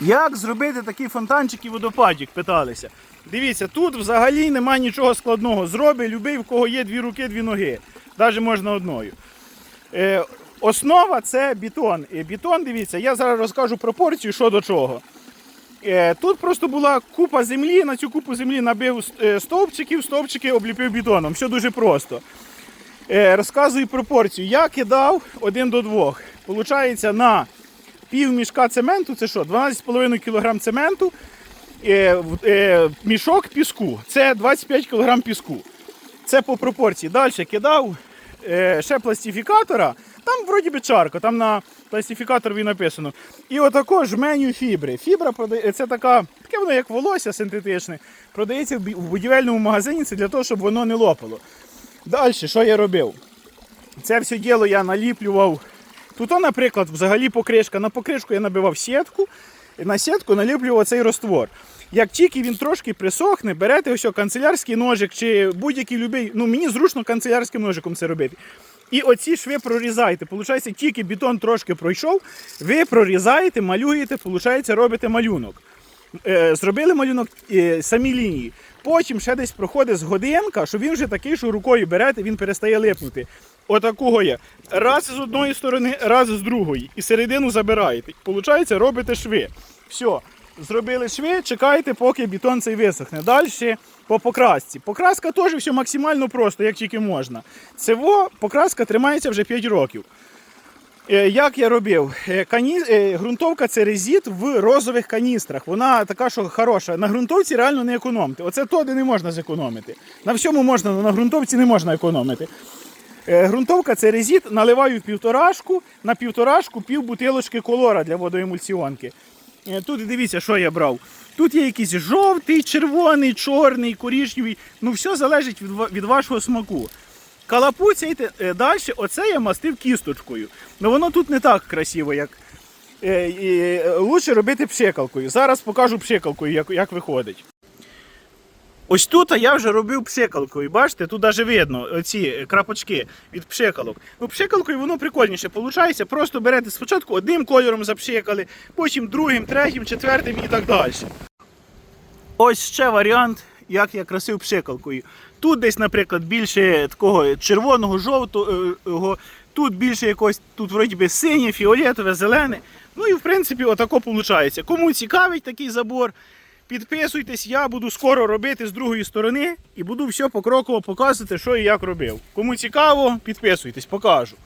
Як зробити такий фонтанчик і водопадік? Питалися. Дивіться, тут взагалі немає нічого складного. Зроби любий, в кого є дві руки, дві ноги. Навіть можна одною. Е, основа це бетон. І бетон, дивіться, я зараз розкажу пропорцію, що до чого. Е, тут просто була купа землі, на цю купу землі набив е, стовпчиків, стовпчики обліпив бетоном. Все дуже просто. Е, розказую пропорцію. Я кидав один до двох. Получається на пів мішка цементу, це що? 12,5 кг цементу, е, е, мішок піску. Це 25 кг піску. Це по пропорції. Далі кидав е, ще пластифікатора. Там вроді би чарка, там на пластифікаторі написано. І отако жменю фібри. Фібра продає, це така, таке воно як волосся синтетичне. Продається в будівельному магазині, це для того, щоб воно не лопало. Далі, що я робив? Це все діло я наліплював. Тут, наприклад, взагалі покришка. На покришку я набивав сітку, і на сітку наліплював цей роствор. Як тільки він трошки присохне, берете ось канцелярський ножик чи будь-який любий. Ну мені зручно канцелярським ножиком це робити. І оці шви прорізаєте. Получається, тільки бетон трошки пройшов, ви прорізаєте, малюєте, получається, робите малюнок. Е, зробили малюнок е, самі лінії. Потім ще десь проходить годинка, що він вже такий, що рукою берете, він перестає липнути. Отакого є. Раз з одної сторони, раз з другої. І середину забираєте. Получається, робите шви. Все. Зробили шви, чекайте, поки бетон цей висохне. Далі по покрасці. Покраска теж все максимально просто, як тільки можна. Цево покраска тримається вже 5 років. Е, Як я робив? Е, Кані... е, Грунтовка це резит в розових каністрах. Вона така, що хороша. На ґрунтовці реально не економити. Оце то, де не можна зекономити. На всьому можна, але на ґрунтовці не можна економити. Е, Грунтовка це резит, наливаю в півторашку, на півторашку пів бутилочки колора для водоемульсіонки. Е, Тут дивіться, що я брав. Тут є якийсь жовтий, червоний, чорний, коричневий. Ну, все залежить від вашого смаку. Калапуцяйте е, далі, оце я мастив кісточкою. Ну воно тут не так красиво, як. Е, і, е, лучше робити пшикалкою. Зараз покажу пшикалкою, як, як виходить. Ось тут я вже робив пшикалкою. Бачите, тут навіть видно оці крапочки від пшикалок. Ну, пшикалкою воно прикольніше виходить. Просто берете спочатку одним кольором запшикали, потім другим, третім, четвертим і так далі. Ось ще варіант, як я красив пшикалкою. Тут десь, наприклад, більше такого червоного, жовтого, тут більше якось, тут вроді би синє, фіолетове, зелене. Ну і в принципі отако виходить. Кому цікавить такий забор, підписуйтесь, я буду скоро робити з другої сторони і буду все покроково показувати, що і як робив. Кому цікаво, підписуйтесь, покажу.